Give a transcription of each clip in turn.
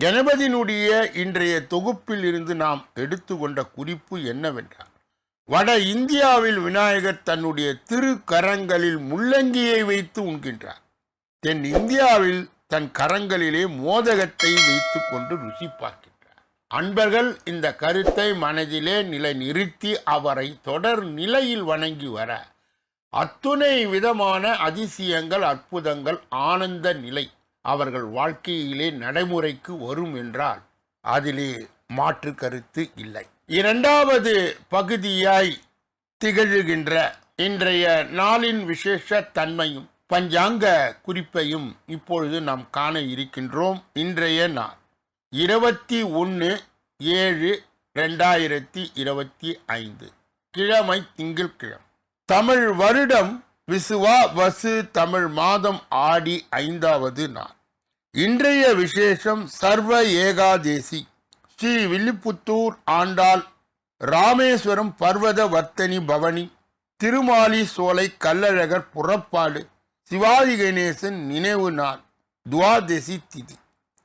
கணபதியினுடைய இன்றைய தொகுப்பில் இருந்து நாம் எடுத்துக்கொண்ட குறிப்பு என்னவென்றால் வட இந்தியாவில் விநாயகர் தன்னுடைய திரு கரங்களில் முள்ளங்கியை வைத்து உண்கின்றார். தென் இந்தியாவில் தன் கரங்களிலே மோதகத்தை வைத்துக் கொண்டு ருசி பார்க்கின்றார். அன்பர்கள் இந்த கருத்தை மனதிலே நிலை நிறுத்தி அவரை தொடர் நிலையில் வணங்கி வர அத்துணை விதமான அதிசயங்கள் அற்புதங்கள் ஆனந்த நிலை அவர்கள் வாழ்க்கையிலே நடைமுறைக்கு வரும் என்றால் அதிலே மாற்று கருத்து இல்லை. இரண்டாவது பகுதியாய் திகழ்கின்ற இன்றைய நாளின் விசேஷ தன்மையும் பஞ்சாங்க குறிப்பையும் இப்பொழுது நாம் காண இருக்கின்றோம். இன்றைய நாள் இருபத்தி ஒன்று ஏழு ரெண்டாயிரத்தி இருபத்தி ஐந்து. கிழமை திங்கட்கிழமை தமிழ் வருடம் விசுவா வசு தமிழ் மாதம் ஆடி ஐந்தாவது நாள். இன்றைய விசேஷம் சர்வ ஏகாதேசி. ஸ்ரீ வில்லிபுத்தூர் ஆண்டாள் ராமேஸ்வரம் பர்வத வர்த்தனி பவனி திருமாலி சோலை கல்லழகர் புறப்பாடு சிவாஜி கணேசன் நினைவு நாள் துவாதசி திதி.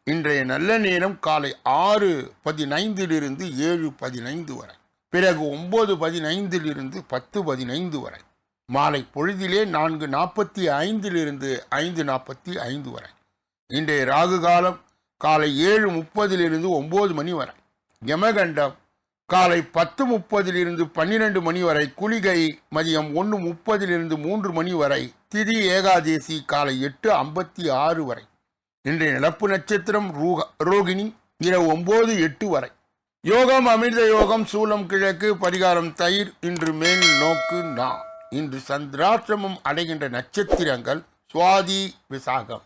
இன்றைய நல்ல நேரம் காலை ஆறு பதினைந்திலிருந்து ஏழு பதினைந்து வரை. பிறகு ஒன்பது பதினைந்திலிருந்து பத்து பதினைந்து வரை. மாலை பொழுதிலே நான்கு நாற்பத்தி ஐந்திலிருந்து ஐந்து நாற்பத்தி ஐந்து வரை. இன்றைய ராகு காலம் காலை ஏழு முப்பதிலிருந்து ஒம்பது மணி வரை. யமகண்டம் காலை பத்து முப்பதிலிருந்து பன்னிரெண்டு மணி வரை. குளிகை மதியம் ஒன்று முப்பதிலிருந்து மூன்று மணி வரை. திதி ஏகாதேசி காலை எட்டு ஐம்பத்தி ஆறு வரை. இன்றைய நிலப்பு நட்சத்திரம் ரூக ரோகிணி இரவு ஒம்பது எட்டு வரை. யோகம் அமிர்த யோகம் சூலம் கிழக்கு பரிகாரம் தயிர் இன்று மேல் நோக்கு நா இன்று சந்திராசிரமம் அடைகின்ற நட்சத்திரங்கள் சுவாதி விசாகம்.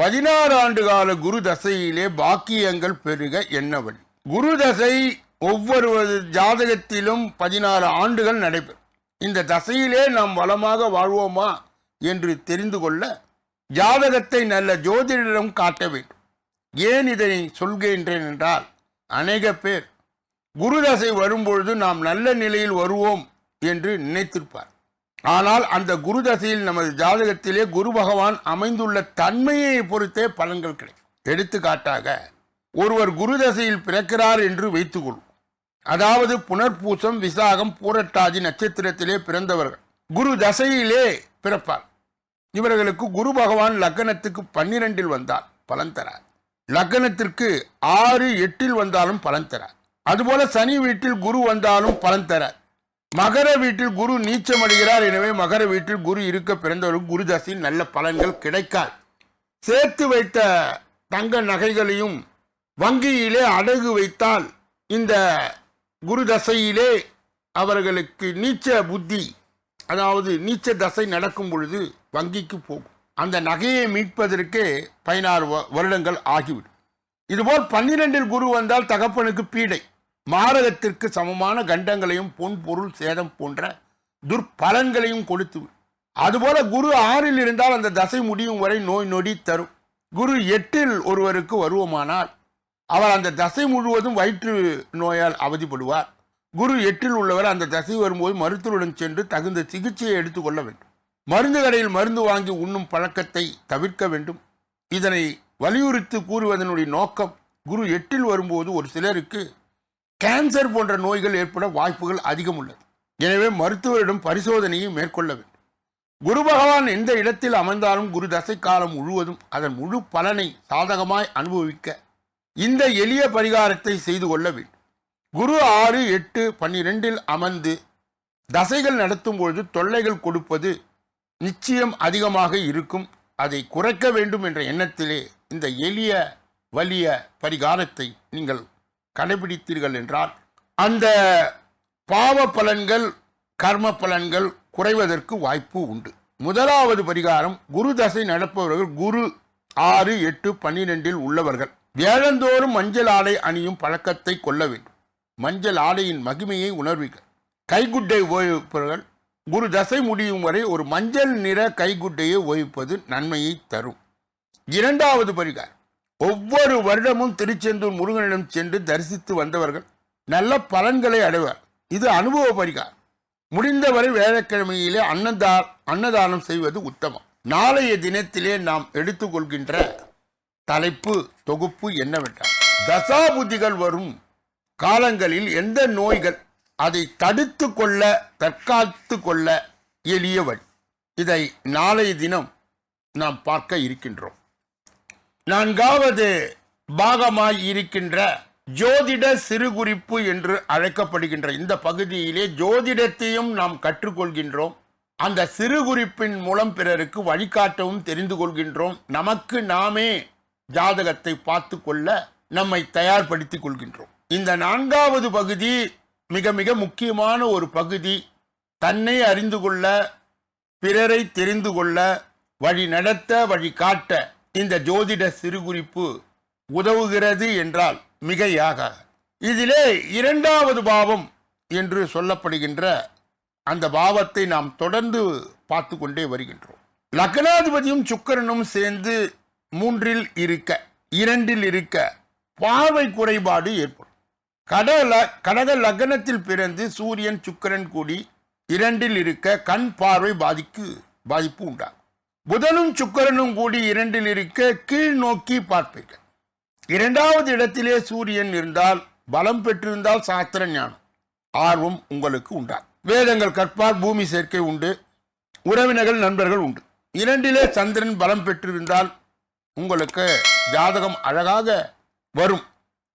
பதினாறு ஆண்டு கால குரு தசையிலே பாக்கியங்கள் பெருக என்ன வழி குரு தசை ஒவ்வொரு ஜாதகத்திலும் பதினாறு ஆண்டுகள் நடைபெறும். இந்த தசையிலே நாம் வளமாக வாழ்வோமா என்று தெரிந்து கொள்ள ஜாதகத்தை நல்ல ஜோதிடரிடம் காட்ட வேண்டும். ஏன் இதனை சொல்கின்றேன் என்றால் அநேக பேர் குரு தசை வரும்பொழுது நாம் நல்ல நிலையில் வருவோம் என்று நினைத்திருப்பார் ஆனால் அந்த குரு தசையில் நமது ஜாதகத்திலே குரு பகவான் அமைந்துள்ள தன்மையை பொறுத்தே பலன்கள் கிடைக்கும். எடுத்துக்காட்டாக ஒருவர் குரு தசையில் பிறக்கிறார் என்று வைத்துக்கொள்வோம். அதாவது புனர்பூசம் விசாகம் பூரட்டாதி நட்சத்திரத்திலே பிறந்தவர்கள் குரு தசையிலே பிறப்பார். இவர்களுக்கு குரு பகவான் லக்னத்துக்கு பன்னிரெண்டில் வந்தால் பலன் தரார். லக்னத்திற்கு ஆறு எட்டில் வந்தாலும் பலன் தரார். அதுபோல சனி வீட்டில் குரு வந்தாலும் பலன் தரார். மகர வீட்டில் குரு நீச்சமடைகிறார் எனவே மகர வீட்டில் குரு இருக்க பிறந்தவர்களுக்கு குரு தசையில் நல்ல பலன்கள் கிடைக்காது. சேர்த்து வைத்த தங்க நகைகளையும் வங்கியிலே அடகு வைத்தால் இந்த குரு தசையிலே அவர்களுக்கு நீச்ச புத்தி அதாவது நீச்ச தசை நடக்கும் பொழுது வங்கிக்கு போகும். அந்த நகையை மீட்பதற்கே பதினாறு வ- வருடங்கள் ஆகிவிடும். இதுபோல் பன்னிரெண்டில் குரு வந்தால் தகப்பனுக்கு பீடை. மாரகத்திற்கு சமமான கண்டங்களையும் பொன் பொருள் சேதம் போன்ற துர்பலன்களையும் கொடுத்து அதுபோல குரு ஆறில் இருந்தால் அந்த தசை முடியும் வரை நோய் நொடி தரும். குரு எட்டில் ஒருவருக்கு வருவோமானால் அவர் அந்த தசை முழுவதும் வயிற்று நோயால் அவதிப்படுவார். குரு எட்டில் உள்ளவர் அந்த தசை வரும்போது மருத்துவருடன் சென்று தகுந்த சிகிச்சையை எடுத்துக்கொள்ள வேண்டும். மருந்து கடையில் மருந்து வாங்கி உண்ணும் பழக்கத்தை தவிர்க்க வேண்டும். இதனை வலியுறுத்தி கூறுவதனுடைய நோக்கம் குரு எட்டில் வரும்போது ஒரு சிலருக்கு கேன்சர் போன்ற நோய்கள் ஏற்பட வாய்ப்புகள் அதிகம் உள்ளது. எனவே மருத்துவரிடம் பரிசோதனையை மேற்கொள்ள வேண்டும். குரு பகவான் எந்த இடத்தில் அமர்ந்தாலும் குரு தசை காலம் முழுவதும் அதன் முழு பலனை சாதகமாய் அனுபவிக்க இந்த எளிய பரிகாரத்தை செய்து கொள்ள வேண்டும். குரு ஆறு எட்டு பன்னிரெண்டில் அமர்ந்து தசைகள் நடத்தும் பொழுது தொல்லைகள் கொடுப்பது நிச்சயம் அதிகமாக இருக்கும். அதை குறைக்க வேண்டும் என்ற எண்ணத்திலே இந்த எளிய வலிய பரிகாரத்தை நீங்கள் கடைபிடித்தீர்கள் என்றால் அந்த பாவ பலன்கள் கர்ம பலன்கள் குறைவதற்கு வாய்ப்பு உண்டு. முதலாவது பரிகாரம் குரு தசை நடப்பவர்கள் குரு ஆறு எட்டு பன்னிரெண்டில் உள்ளவர்கள். வேளந்தோறும் மஞ்சள் ஆடை அணியும் பழக்கத்தை கொள்ள வேண்டும். மஞ்சள் ஆடையின் மகிமையை உணர்வீர்கள் கைகுட்டை உபயோகிப்பவர்கள் குரு தசை முடியும் வரை ஒரு மஞ்சள் நிற கைகுட்டையை உபயோகிப்பது நன்மையை தரும். இரண்டாவது பரிகாரம் ஒவ்வொரு வருடமும் திருச்செந்தூர் முருகனிடம் சென்று தரிசித்து வந்தவர்கள் நல்ல பலன்களை அடைவர். இது அனுபவ பரிகாரம் முடிந்தவரை வேலைக்கிழமையிலே அன்னதா அன்னதானம் செய்வது உத்தமம். நாளைய தினத்திலே நாம் எடுத்துக்கொள்கின்ற தலைப்பு தொகுப்பு என்னவென்றால் தசாபுதிகள் வரும் காலங்களில் எந்த நோய்கள் அதை தடுத்து கொள்ள தற்காத்து கொள்ள எளிய வழி. இதை நாளைய தினம் நாம் பார்க்க இருக்கின்றோம். நான்காவது பாகமாய் இருக்கின்ற ஜோதிட சிறுகுறிப்பு என்று அழைக்கப்படுகின்ற இந்த பகுதியிலே ஜோதிடத்தையும் நாம் கற்றுக்கொள்கின்றோம். அந்த சிறுகுறிப்பின் மூலம் பிறருக்கு வழிகாட்டவும் தெரிந்து கொள்கின்றோம். நமக்கு நாமே ஜாதகத்தை பார்த்து கொள்ள நம்மை தயார்படுத்திக் கொள்கின்றோம். இந்த நான்காவது பகுதி மிக மிக முக்கியமான ஒரு பகுதி. தன்னை அறிந்து கொள்ள பிறரை தெரிந்து கொள்ள வழி நடத்த வழி காட்ட இந்த ஜோதிட சிறுகுறிப்பு உதவுகிறது என்றால் மிகையாக. இதிலே இரண்டாவது பாவம் என்று சொல்லப்படுகின்ற அந்த பாவத்தை நாம் தொடர்ந்து பார்த்து கொண்டே வருகின்றோம். லக்னாதிபதியும் சுக்கரனும் சேர்ந்து மூன்றில் இருக்க இரண்டில் இருக்க பார்வை குறைபாடு ஏற்படும். கடல கடக லக்னத்தில் பிறந்து சூரியன் சுக்கிரன் கூடி இரண்டில் இருக்க கண் பார்வை பாதிக்கு பாதிப்பு உண்டாகும். புதனும் சுக்கரனும் கூடி இரண்டில் இருக்க கீழ் நோக்கி பார்ப்பீர்கள். இரண்டாவது இடத்திலே சூரியன் இருந்தால் பலம் பெற்றிருந்தால் சாஸ்திர ஞானம் ஆர்வம் உங்களுக்கு உண்டாகும். வேதங்கள் கற்பார் பூமி சேர்க்கை உண்டு உறவினர்கள் நண்பர்கள் உண்டு. இரண்டிலே சந்திரன் பலம் பெற்றிருந்தால் உங்களுக்கு ஜாதகம் அழகாக வரும்.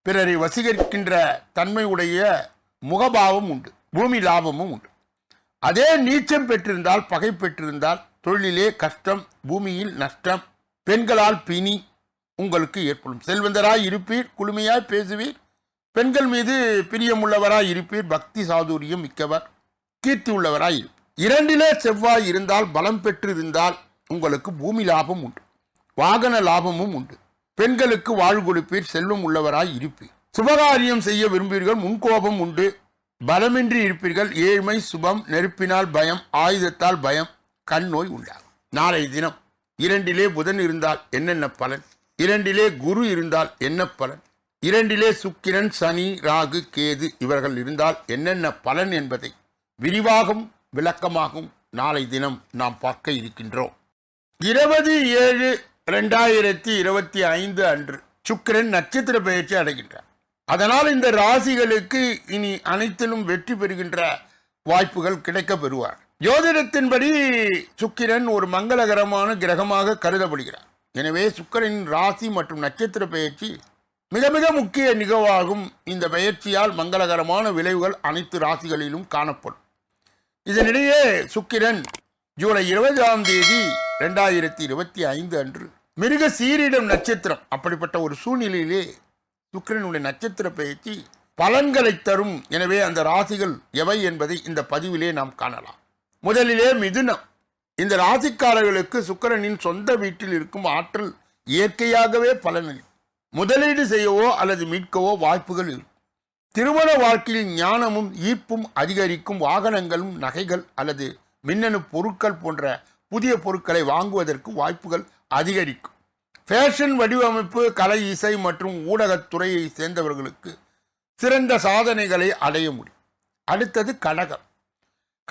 பிறரை வசீகரிக்கின்ற தன்மை உடைய முகபாவம் உண்டு பூமி லாபமும் உண்டு. அதே நீச்சம் பெற்றிருந்தால் பகை பெற்றிருந்தால் தொழிலே கஷ்டம் பூமியில் நஷ்டம் பெண்களால் பிணி உங்களுக்கு ஏற்படும். செல்வந்தராய் இருப்பீர் குளுமையாய் பேசுவீர். பெண்கள் மீது பிரியமுள்ளவராய் இருப்பீர் பக்தி சாதுரியம் மிக்கவர் கீர்த்தி உள்ளவராய் இரண்டிலே செவ்வாய் இருந்தால் பலம் பெற்றிருந்தால் உங்களுக்கு பூமி லாபம் உண்டு வாகன லாபமும் உண்டு. பெண்களுக்கு வாழ் கொடுப்பீர் செல்வம் உள்ளவராய் இருப்பீர். சுபகாரியம் செய்ய விரும்புவீர்கள் முன்கோபம் உண்டு. பலமின்றி இருப்பீர்கள் ஏழ்மை சுபம் நெருப்பினால் பயம் ஆயுதத்தால் பயம் கண் நோய் உண்டாகும். நாளை தினம் இரண்டிலே புதன் இருந்தால் என்னென்ன பலன்? இரண்டிலே குரு இருந்தால் என்ன பலன்? இரண்டிலே சுக்கிரன் சனி ராகு கேது இவர்கள் இருந்தால் என்னென்ன பலன் என்பதை விரிவாகவும் விளக்கமாகவும் நாளை தினம் நாம் பார்க்க இருக்கின்றோம். இருபது ஏழு ரெண்டாயிரத்தி இருபத்தி ஐந்து அன்று சுக்கிரன் நட்சத்திர பயிற்சி அடைகின்றார். அதனால் இந்த ராசிகளுக்கு இனி அனைத்திலும் வெற்றி பெறுகின்ற வாய்ப்புகள் கிடைக்க பெறுவார் ஜோதிடத்தின்படி சுக்கிரன் ஒரு மங்களகரமான கிரகமாக கருதப்படுகிறார். எனவே சுக்கிரனின் ராசி மற்றும் நட்சத்திர பெயர்ச்சி மிக மிக முக்கிய நிகழ்வாகும். இந்த பெயர்ச்சியால் மங்களகரமான விளைவுகள் அனைத்து ராசிகளிலும் காணப்படும். இதனிடையே சுக்கிரன் ஜூலை இருபதாம் தேதி ரெண்டாயிரத்தி இருபத்தி ஐந்து அன்று மிருக சீரிடம் நட்சத்திரம். அப்படிப்பட்ட ஒரு சூழ்நிலையிலே சுக்கிரனுடைய நட்சத்திர பெயர்ச்சி பலன்களை தரும். எனவே அந்த ராசிகள் எவை என்பதை இந்த பதிவிலே நாம் காணலாம். முதலிலே மிதுனம். இந்த ராசிக்காரர்களுக்கு சுக்கிரனின் சொந்த வீட்டில் இருக்கும் ஆற்றல் இயற்கையாகவே பலனளிக்கும். முதலீடு செய்யவோ அல்லது மீட்கவோ வாய்ப்புகள் இருக்கும். திருமண வாழ்க்கையில் ஞானமும் ஈர்ப்பும் அதிகரிக்கும் வாகனங்களும் நகைகள் அல்லது மின்னணு பொருட்கள் போன்ற புதிய பொருட்களை வாங்குவதற்கு வாய்ப்புகள் அதிகரிக்கும். ஃபேஷன் வடிவமைப்பு கலை இசை மற்றும் ஊடகத்துறையை சேர்ந்தவர்களுக்கு சிறந்த சாதனைகளை அடைய முடியும். அடுத்தது கடகம்.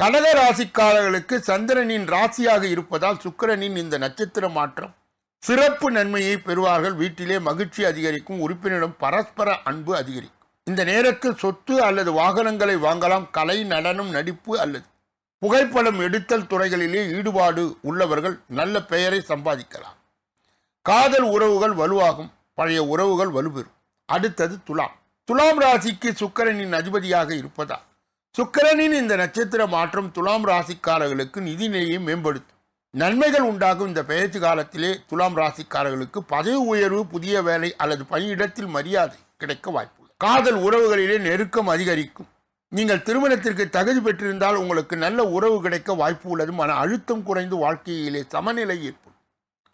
கடக ராசிக்காரர்களுக்கு சந்திரனின் ராசியாக இருப்பதால் சுக்கிரனின் இந்த நட்சத்திர மாற்றம். சிறப்பு நன்மையை பெறுவார்கள். வீட்டிலே மகிழ்ச்சி அதிகரிக்கும். உறுப்பினரிடம் பரஸ்பர அன்பு அதிகரிக்கும். இந்த நேரத்தில் சொத்து அல்லது வாகனங்களை வாங்கலாம். கலை நடனம் நடிப்பு அல்லது புகைப்படம் எடுத்தல் துறைகளிலே ஈடுபாடு உள்ளவர்கள் நல்ல பெயரை சம்பாதிக்கலாம். காதல் உறவுகள் வலுவாகும். பழைய உறவுகள் வலுப்பெறும். அடுத்தது துலாம். துலாம் ராசிக்கு சுக்கிரனின் அதிபதியாக இருப்பதால் சுக்கிரனின் இந்த நட்சத்திர மாற்றம் துலாம் ராசிக்காரர்களுக்கு நிதிநிலையை மேம்படுத்தும். நன்மைகள் உண்டாகும் இந்த பெயர்ச்சி காலத்திலே துலாம் ராசிக்காரர்களுக்கு பதவி உயர்வு புதிய வேலை அல்லது பணியிடத்தில் மரியாதை கிடைக்க வாய்ப்பு காதல் உறவுகளிலே நெருக்கம் அதிகரிக்கும். நீங்கள் திருமணத்திற்கு தகுதி பெற்றிருந்தால் உங்களுக்கு நல்ல உறவு கிடைக்க வாய்ப்பு உள்ளது. மன அழுத்தம் குறைந்து வாழ்க்கையிலே சமநிலை ஏற்படும்.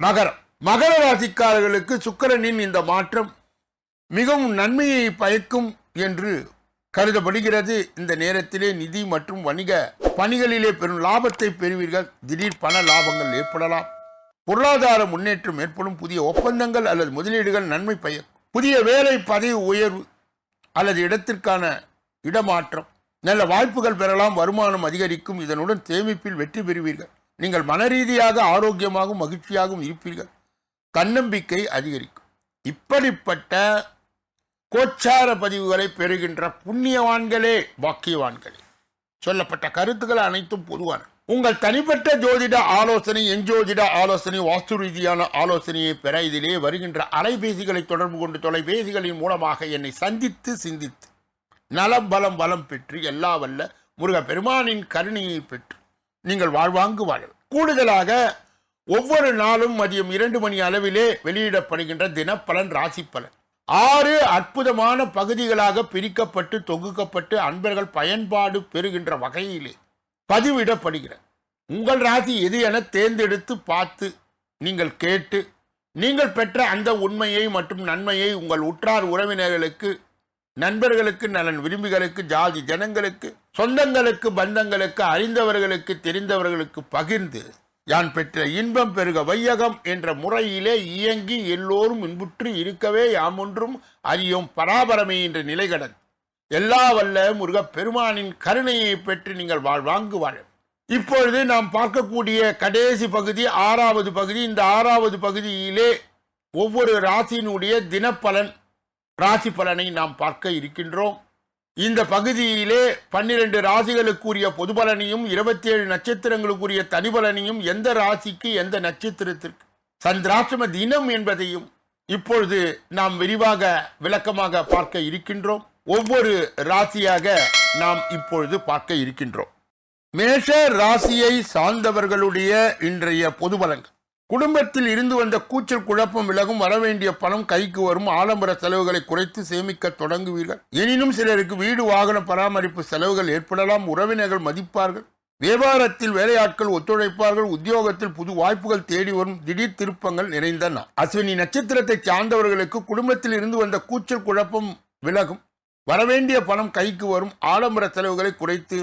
மகரம். மகர ராசிக்காரர்களுக்கு சுக்கிரனின் இந்த மாற்றம் மிகவும் நன்மையை பயக்கும் என்று கருதப்படுகிறது. இந்த நேரத்திலே நிதி மற்றும் வணிக பணிகளிலே பெரும் லாபத்தை பெறுவீர்கள். திடீர் பண லாபங்கள் ஏற்படலாம். பொருளாதார முன்னேற்றம் ஏற்படும். புதிய ஒப்பந்தங்கள் அல்லது முதலீடுகள் நன்மை பயன் புதிய வேலை பதவி உயர்வு அல்லது இடத்திற்கான இடமாற்றம். நல்ல வாய்ப்புகள் பெறலாம். வருமானம் அதிகரிக்கும். இதனுடன் சேமிப்பில் வெற்றி பெறுவீர்கள். நீங்கள் மனரீதியாக ஆரோக்கியமாகவும் மகிழ்ச்சியாகவும் இருப்பீர்கள். தன்னம்பிக்கை அதிகரிக்கும். இப்படிப்பட்ட கோச்சார பதிவுகளை பெறுகின்ற புண்ணியவான்களே பாக்கியவான்களே. சொல்லப்பட்ட கருத்துக்கள் அனைத்தும் பொதுவான. உங்கள் தனிப்பட்ட ஜோதிட ஆலோசனை எஞ்சோதிட ஆலோசனை வாஸ்து ரீதியான ஆலோசனையை பெற இதிலே வருகின்ற அலைபேசிகளை தொடர்பு கொண்டு தொலைபேசிகளின் மூலமாக என்னை சந்தித்து சிந்தித்து. நலம் பலம் பலம் பெற்று எல்லா வல்ல முருகப்பெருமானின் கருணையை பெற்று நீங்கள் வாழ்வாங்கு வாழ. கூடுதலாக ஒவ்வொரு நாளும் மதியம் இரண்டு மணி அளவிலே வெளியிடப்படுகின்ற தினப்பலன் ராசி பலன் ஆறு அற்புதமான பகுதிகளாக பிரிக்கப்பட்டு தொகுக்கப்பட்டு அன்பர்கள் பயன்பாடு பெறுகின்ற வகையிலே பதிவிடப்படுகிறது. உங்கள் ராசி எது என தேர்ந்தெடுத்து பார்த்து நீங்கள் கேட்டு நீங்கள் பெற்ற அந்த உண்மையை மற்றும் நன்மையை உங்கள் உற்றார் உறவினர்களுக்கு நண்பர்களுக்கு நலன் விரும்பிகளுக்கு ஜாதி ஜனங்களுக்கு சொந்தங்களுக்கு பந்தங்களுக்கு அறிந்தவர்களுக்கு தெரிந்தவர்களுக்கு பகிர்ந்து யான் பெற்ற இன்பம் பெருக வையகம் என்ற முறையிலே இயங்கி எல்லோரும் இன்புற்று இருக்கவே யாமொன்றும் அறியும் பராபரமே என்ற நிலை கடன் எல்லா வல்ல முருகப் பெருமானின் கருணையை பெற்று நீங்கள் வாழ்வாங்கு வாழ இப்பொழுது நாம் பார்க்கக்கூடிய கடைசி பகுதி ஆறாவது பகுதி. இந்த ஆறாவது பகுதியிலே ஒவ்வொரு ராசியினுடைய தினப்பலன் ராசி பலனை நாம் பார்க்க இருக்கின்றோம். இந்த பகுதியிலே பன்னிரண்டு ராசிகளுக்குரிய பொது பலனையும் இருபத்தி ஏழு நட்சத்திரங்களுக்குரிய தனிபலனையும் எந்த ராசிக்கு எந்த நட்சத்திரத்திற்கு? சந்திராஷ்டம தினம் என்பதையும் இப்பொழுது நாம் விரிவாக விளக்கமாக பார்க்க இருக்கின்றோம். ஒவ்வொரு ராசியாக நாம் இப்பொழுது பார்க்க இருக்கின்றோம். மேஷ ராசியை சார்ந்தவர்களுடைய இன்றைய பொது பலன்கள் குடும்பத்தில் இருந்து வந்த கூச்சல் குழப்பம் விலகும் வரவேண்டிய பணம் கைக்கு வரும் ஆடம்பர செலவுகளை குறைத்து சேமிக்க தொடங்குவீர்கள். எனினும் சிலருக்கு வீடு வாகன பராமரிப்பு செலவுகள் ஏற்படலாம் உறவினர்கள் மதிப்பார்கள் வியாபாரத்தில் வேலையாட்கள் ஒத்துழைப்பார்கள் உத்தியோகத்தில் புது வாய்ப்புகள் தேடி வரும் திடீர் திருப்பங்கள் நிறைந்த நாள் அஸ்வினி நட்சத்திரத்தை சார்ந்தவர்களுக்கு குடும்பத்தில் இருந்து வந்த கூச்சல் குழப்பம் விலகும். வரவேண்டிய பணம் கைக்கு வரும் ஆடம்பர செலவுகளை குறைத்து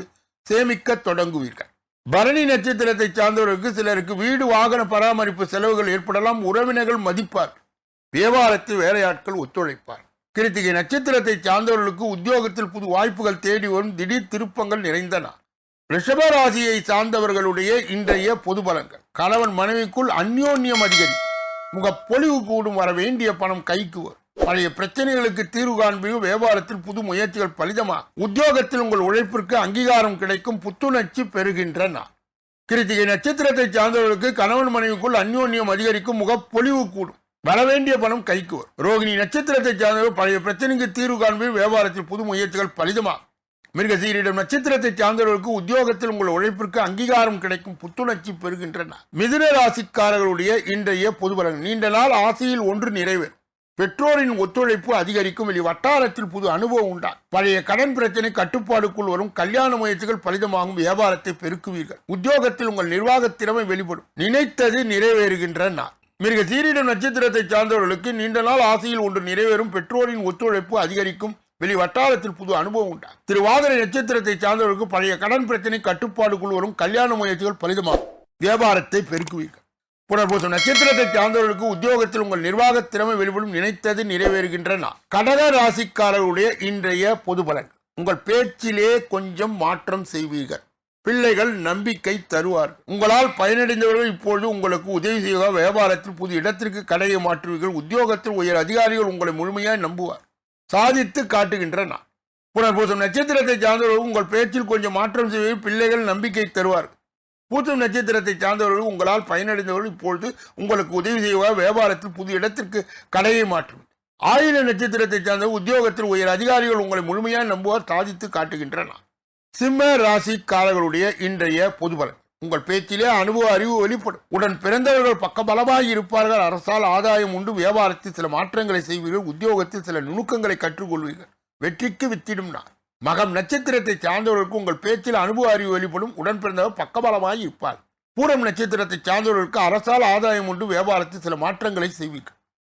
சேமிக்க தொடங்குவீர்கள். பரணி நட்சத்திரத்தை சார்ந்தவர்களுக்கு சிலருக்கு வீடு வாகன பராமரிப்பு செலவுகள் ஏற்படலாம். உறவினர்கள் மதிப்பார். வியாபாரத்தில் வேலையாட்கள் ஒத்துழைப்பார். கிருத்திகை நட்சத்திரத்தை சார்ந்தவர்களுக்கு உத்தியோகத்தில் புது வாய்ப்புகள் தேடி வரும். திடீர் திருப்பங்கள் நிறைந்தன. ரிஷப ராசியை சார்ந்தவர்களுடைய இன்றைய பொது பலங்கள் கணவன் மனைவிக்குள் அந்யோன்யம் அதிகரி. முகப்பொலிவு கூடும். வர வேண்டிய பணம் கைக்கு வரும். பழைய பிரச்சனைகளுக்கு தீர்வு காண்பையும் வியாபாரத்தில் புது முயற்சிகள் பலிதமா? உத்தியோகத்தில் உங்கள் உழைப்பிற்கு அங்கீகாரம் கிடைக்கும் புத்துணர்ச்சி பெறுகின்ற நாள் கிருத்திகை நட்சத்திரத்தை சார்ந்தவர்களுக்கு கணவன் மனைவிக்குள் அந்யோன்யம் அதிகரிக்கும் முகப்பொலிவு கூடும். வரவேண்டிய பணம் கைக்கு வரும். ரோகிணி நட்சத்திரத்தை சார்ந்தவர் பழைய பிரச்சனைக்கு தீர்வு காண்பையும் வியாபாரத்தில் புது முயற்சிகள் பலிதமா? மிருகசீரிடம் நட்சத்திரத்தை சார்ந்தவர்களுக்கு உத்தியோகத்தில் உங்கள் உழைப்பிற்கு அங்கீகாரம் கிடைக்கும் புத்துணர்ச்சி பெறுகின்றன. மிதுன ராசிக்காரர்களுடைய இன்றைய பொதுபலன் நீண்ட நாள் ஆசையில் ஒன்று நிறைவேறும். பெற்றோரின் ஒத்துழைப்பு அதிகரிக்கும் வெளி வட்டாரத்தில் புது அனுபவம் உண்டா பழைய கடன் பிரச்சனை கட்டுப்பாடுக்குள் வரும் கல்யாண முயற்சிகள் பலிதமாகும் வியாபாரத்தை பெருக்குவீர்கள். உத்தியோகத்தில் உங்கள் நிர்வாக திறமை வெளிப்படும். நினைத்தது நிறைவேறுகின்ற நாள். மிருக சீரிடம் நட்சத்திரத்தை சார்ந்தவர்களுக்கு நீண்ட நாள் ஆசையில் ஒன்று நிறைவேறும் பெற்றோரின் ஒத்துழைப்பு அதிகரிக்கும் வெளி வட்டாரத்தில் புது அனுபவம் உண்டா திருவாதிரை நட்சத்திரத்தை சார்ந்தவர்களுக்கு பழைய கடன் பிரச்சனை கட்டுப்பாடுக்குள் வரும் கல்யாண முயற்சிகள் பலிதமாகும். வியாபாரத்தை பெருக்குவீர்கள். புனர்பூசம். நட்சத்திரத்தை சார்ந்தவர்களுக்கு உத்தியோகத்தில் உங்கள் நிர்வாக திறமை வெளிப்படும் நினைத்தது நிறைவேறுகின்ற கடக ராசிக்காரருடைய இன்றைய பொது பலன் உங்கள் பேச்சிலே கொஞ்சம் மாற்றம் செய்வீர்கள். பிள்ளைகள் நம்பிக்கை தருவார் உங்களால் பயனடைந்தவர்கள் இப்பொழுது உங்களுக்கு உதவி செய்வ வியாபாரத்தில் புது இடத்திற்கு கடையை மாற்றுவீர்கள். உத்தியோகத்தில் உயர் அதிகாரிகள் உங்களை முழுமையாக நம்புவார். சாதித்து காட்டுகின்ற நான் புனர்பூசம். நட்சத்திரத்தை சார்ந்தவர்கள் உங்கள் பேச்சில் கொஞ்சம் மாற்றம் செய்வீர்கள். பிள்ளைகள் நம்பிக்கை தருவார்கள். பூசம் நட்சத்திரத்தை சார்ந்தவர்கள் உங்களால் பயனடைந்தவர்கள் இப்பொழுது உங்களுக்கு உதவி செய்வார். வியாபாரத்தில் புது இடத்திற்கு கடையை மாற்றும். ஆயுத நட்சத்திரத்தை சார்ந்த உத்தியோகத்தில் உயர் அதிகாரிகள் உங்களை முழுமையாக நம்புவார் சாதித்து காட்டுகின்றனர். சிம்ம ராசிக்காரர்களுடைய இன்றைய பொதுபலன் உங்கள் பேச்சிலே அனுபவ அறிவு வெளிப்படும். உடன் பிறந்தவர்கள் பக்கபலமாய் இருப்பார்கள். அரசால் ஆதாயம் உண்டு. வியாபாரத்தில் சில மாற்றங்களை செய்வீர்கள். உத்தியோகத்தில் சில நுணுக்கங்களை கற்றுக்கொள்வீர்கள். வெற்றிக்கு வித்திடும் நான் மகம் நட்சத்திரத்தை சார்ந்தவர்களுக்கு உங்கள் பேச்சில் அனுபவ அறிவு வெளிப்படும். உடன் பிறந்தவர் பக்கபலமாய் இருப்பார். பூரம் நட்சத்திரத்தை சார்ந்தவர்களுக்கு அரசால் ஆதாயம் உண்டு. வியாபாரத்தில் சில மாற்றங்களை செய்விக்கும்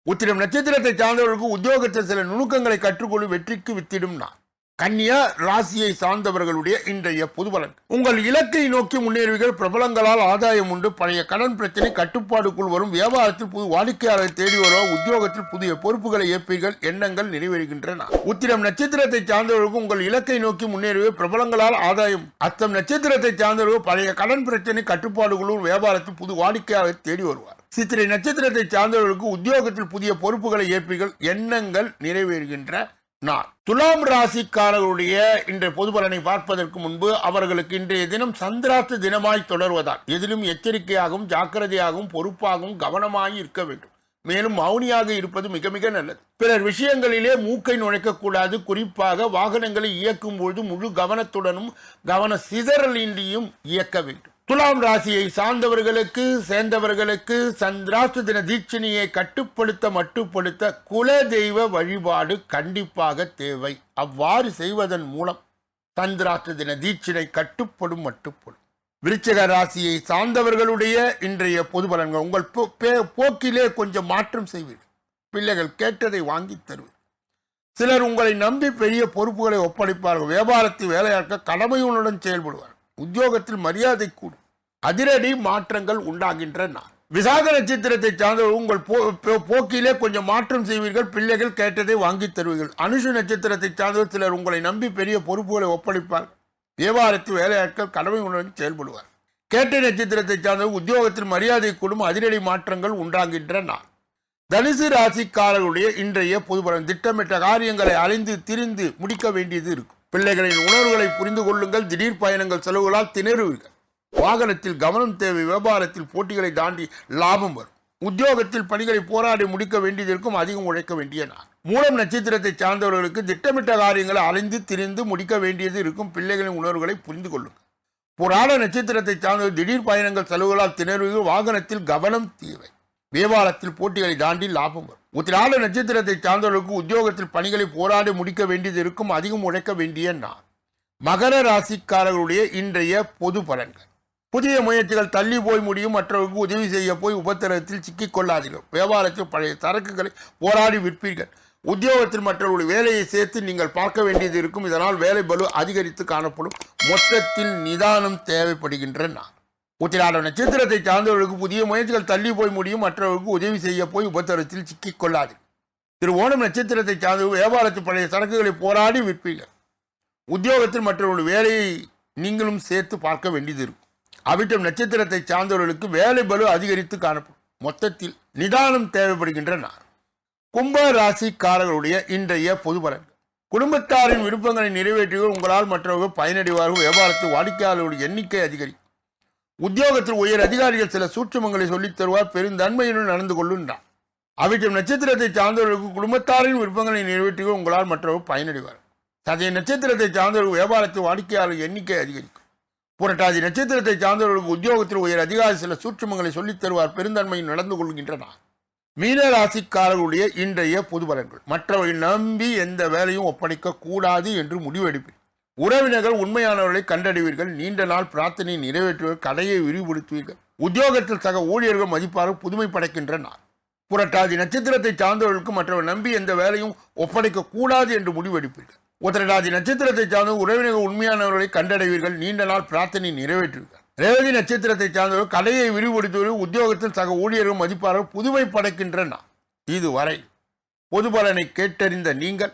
உத்திரம் நட்சத்திரத்தை சார்ந்தவர்களுக்கு உத்தியோகத்தில் சில நுணுக்கங்களை கற்றுக்கொள்ளும் வெற்றிக்கு வித்திடும் நான் கன்னியா ராசியை சார்ந்தவர்களுடைய இன்றைய பொதுபலன் உங்கள் இலக்கை நோக்கி முன்னேறுவீர்கள். பிரபலங்களால் ஆதாயம் உண்டு. பழைய கடன் பிரச்சனை கட்டுப்பாடுக்குள் வரும். வியாபாரத்தில் புது வாடிக்கையாளரை தேடி வருவோம் உத்தியோகத்தில் புதிய பொறுப்புகளை ஏற்பீர்கள். எண்ணங்கள் நிறைவேறுகின்றன. உத்திரம் நட்சத்திரத்தை சார்ந்தவர்களுக்கு உங்கள் இலக்கை நோக்கி முன்னேறுவே பிரபலங்களால் ஆதாயம். அத்தம் நட்சத்திரத்தை சார்ந்தவர்கள் பழைய கடன் பிரச்சனை கட்டுப்பாடுகளும் வியாபாரத்தில் புது வாடிக்கையாளரை தேடி வருவார். சித்திரை நட்சத்திரத்தை சார்ந்தவர்களுக்கு உத்தியோகத்தில் புதிய பொறுப்புகளை ஏற்பீர்கள். எண்ணங்கள் நிறைவேறுகின்ற நாள். துலாம் ராசிக்காரர்களுடைய இன்றைய பொது பலனை பார்ப்பதற்கு முன்பு அவர்களுக்கு இன்றைய தினம் சந்திராத்து தினமாய் தொடர்வதால் எதிலும் எச்சரிக்கையாகவும் ஜாக்கிரதையாகவும் பொறுப்பாகவும் கவனமாய் இருக்க வேண்டும். மேலும் மௌனியாக இருப்பது மிக மிக நல்லது. பிறர் விஷயங்களிலே மூக்கை நுழைக்கக்கூடாது. குறிப்பாக வாகனங்களை இயக்கும் பொழுது முழு கவனத்துடனும் கவன சிதறலின்றியும் இயக்க வேண்டும். துலாம் ராசியை சார்ந்தவர்களுக்கு சேர்ந்தவர்களுக்கு சந்திராஷ்ட தின தீட்சணியை கட்டுப்படுத்த மட்டுப்படுத்த குல தெய்வ வழிபாடு கண்டிப்பாக தேவை. அவ்வாறு செய்வதன் மூலம் சந்திராஷ்ட தின தீட்சினை கட்டுப்படும் மட்டுப்படும். விருச்சக ராசியை சார்ந்தவர்களுடைய இன்றைய பொது பலன்கள் உங்கள் போ- போக்கிலே கொஞ்சம் மாற்றம் செய்வீர்கள். பிள்ளைகள் கேட்டதை வாங்கித் தருவீர்கள். சிலர் உங்களை நம்பி பெரிய பொறுப்புகளை ஒப்படைப்பார்கள். வியாபாரத்தை வேலையாட்கள் கடமையுடன் செயல்படுவார் உத்தியோகத்தில் மரியாதை கூடும். அதிரடி மாற்றங்கள் உண்டாகின்றன. விசாக நட்சத்திரத்தை சார்ந்த உங்கள் போ- போக்கிலே கொஞ்சம் மாற்றம் செய்வீர்கள். பிள்ளைகள் கேட்டதை வாங்கித் தருவீர்கள். அனுஷ நட்சத்திரத்தை சார்ந்தவர் சிலர் உங்களை நம்பி பெரிய பொறுப்புகளை ஒப்படைப்பார். வியாபாரத்தில் வேலையாட்கள் கடமை உணர்ந்து செயல்படுவார். கேட்ட நட்சத்திரத்தை சார்ந்தவர் உத்தியோகத்தில் மரியாதை கூடும். அதிரடி மாற்றங்கள் உண்டாகின்ற நாள் தனுசு ராசிக்காரர்களுடைய இன்றைய பொதுபலன் திட்டமிட்ட காரியங்களை அலைந்து திரிந்து முடிக்க வேண்டியது இருக்கும். பிள்ளைகளின் உணர்வுகளை புரிந்து கொள்ளுங்கள். திடீர் பயணங்கள் செலவுகளால் திணறுவீர்கள். வாகனத்தில் கவனம் தேவை வியாபாரத்தில் போட்டிகளை தாண்டி லாபம் வரும். உத்தியோகத்தில் பணிகளை போராடி முடிக்க வேண்டியது இருக்கும் அதிகம் உழைக்க வேண்டிய நாள். மூலம் நட்சத்திரத்தை சார்ந்தவர்களுக்கு திட்டமிட்ட காரியங்களை அலைந்து திரிந்து முடிக்க வேண்டியது இருக்கும். பிள்ளைகளின் உணர்வுகளை புரிந்து கொள்ளுங்கள். புராண நட்சத்திரத்தை சார்ந்தவர் திடீர் பயணங்கள் செலவுகளால் திணறுவீர்கள். வாகனத்தில் கவனம் தேவை. வியாபாரத்தில் போட்டிகளை தாண்டி லாபம் வரும். உத்திராட நட்சத்திரத்தை சார்ந்தவர்களுக்கு உத்தியோகத்தில் பணிகளை போராடி முடிக்க வேண்டியது இருக்கும் அதிகம் உழைக்க வேண்டிய நாள். மகர ராசிக்காரர்களுடைய இன்றைய பொது பலன்கள். புதிய முயற்சிகள் தள்ளி போய் முடியும் மற்றவர்களுக்கு உதவி செய்ய போய் உபத்திரத்தில் சிக்கிக்கொள்ளாதீர்கள் வியாபாரத்தில் பழைய சரக்குகளை போராடி விற்பீர்கள். உத்தியோகத்தில் மற்றவர்களுடைய வேலையை சேர்த்து நீங்கள் பார்க்க வேண்டியது இருக்கும். இதனால் வேலை பலு அதிகரித்து காணப்படும். மொத்தத்தில் நிதானம் தேவைப்படுகின்ற நாள். உத்திராட நட்சத்திரத்தை சார்ந்தவர்களுக்கு புதிய முயற்சிகள் தள்ளி போய் முடியும். மற்றவர்களுக்கு உதவி செய்ய போய் உபத்திரத்தில் சிக்கிக் கொள்ளாது. திரு ஓணம் நட்சத்திரத்தை சார்ந்த வியாபாரத்தில் பழைய சரக்குகளை போராடி விற்பீர்கள். உத்தியோகத்தில் மற்றவர்கள் வேலையை நீங்களும் சேர்த்து பார்க்க வேண்டியது இருக்கும். அவிட்டம் நட்சத்திரத்தை சார்ந்தவர்களுக்கு வேலை பலு அதிகரித்து காணப்படும். மொத்தத்தில் நிதானம் தேவைப்படுகின்ற நான் கும்ப ராசிக்காரர்களுடைய இன்றைய பொது பலன்கள் குடும்பத்தாரின் விருப்பங்களை நிறைவேற்றியவர் உங்களால் மற்றவர்கள் பயனடைவார்கள். வியாபாரத்தில் வாடிக்கையாளர்களுடைய எண்ணிக்கை அதிகரிக்கும். உத்தியோகத்தில் உயர் அதிகாரிகள் சில சூற்றுமங்களை சொல்லித் தருவார் பெருந்தன்மையுடன் நடந்து கொள்ளுன்றார் அவற்றின் நட்சத்திரத்தை சார்ந்தவர்களுக்கு குடும்பத்தாரின் விருப்பங்களை நிறைவேற்றியவர் உங்களால் மற்றவர்கள் பயனடைவார். சதய நட்சத்திரத்தை சார்ந்தவர்கள் வியாபாரத்தில் வாடிக்கையாளர் எண்ணிக்கை அதிகரிக்கும். புரட்டாதி நட்சத்திரத்தை சார்ந்தவர்களுக்கு உத்தியோகத்தில் உயர் அதிகாரி சில சூற்றுமங்களை சொல்லித் தருவார் பெருந்தன்மையில் நடந்து கொள்கின்றனர். மீனராசிக்காரர்களுடைய இன்றைய பொது பலன்கள். மற்றவரை நம்பி எந்த வேலையும் ஒப்படைக்க கூடாது என்று முடிவெடுப்பேன் உறவினர்கள் உண்மையானவர்களை கண்டறிவீர்கள். நீண்ட நாள் பிரார்த்தனை நிறைவேற்றுவீர்கள் கடையை விரிவுபடுத்துவீர்கள். உத்தியோகத்தில் சக ஊழியர்கள் மதிப்பாக புதுமை படைக்கின்ற நாள் புரட்டாதி நட்சத்திரத்தை சார்ந்தவர்களுக்கு மற்றவர் நம்பி எந்த வேலையும் ஒப்படைக்க கூடாது என்று முடிவெடுப்பீர்கள். உத்திரடாதி நட்சத்திரத்தை சார்ந்த உறவினர்கள் உண்மையானவர்களை கண்டடைவீர்கள். நீண்ட நாள் பிரார்த்தனை நிறைவேற்றுவீர்கள். ரேவதி நட்சத்திரத்தை சார்ந்தவர் கடையை விரிவுபடுத்துவர்கள் உத்தியோகத்தில் சக ஊழியர்கள் மதிப்பாளர் புதுமை படைக்கின்றன இதுவரை பொது பலனை கேட்டறிந்த நீங்கள்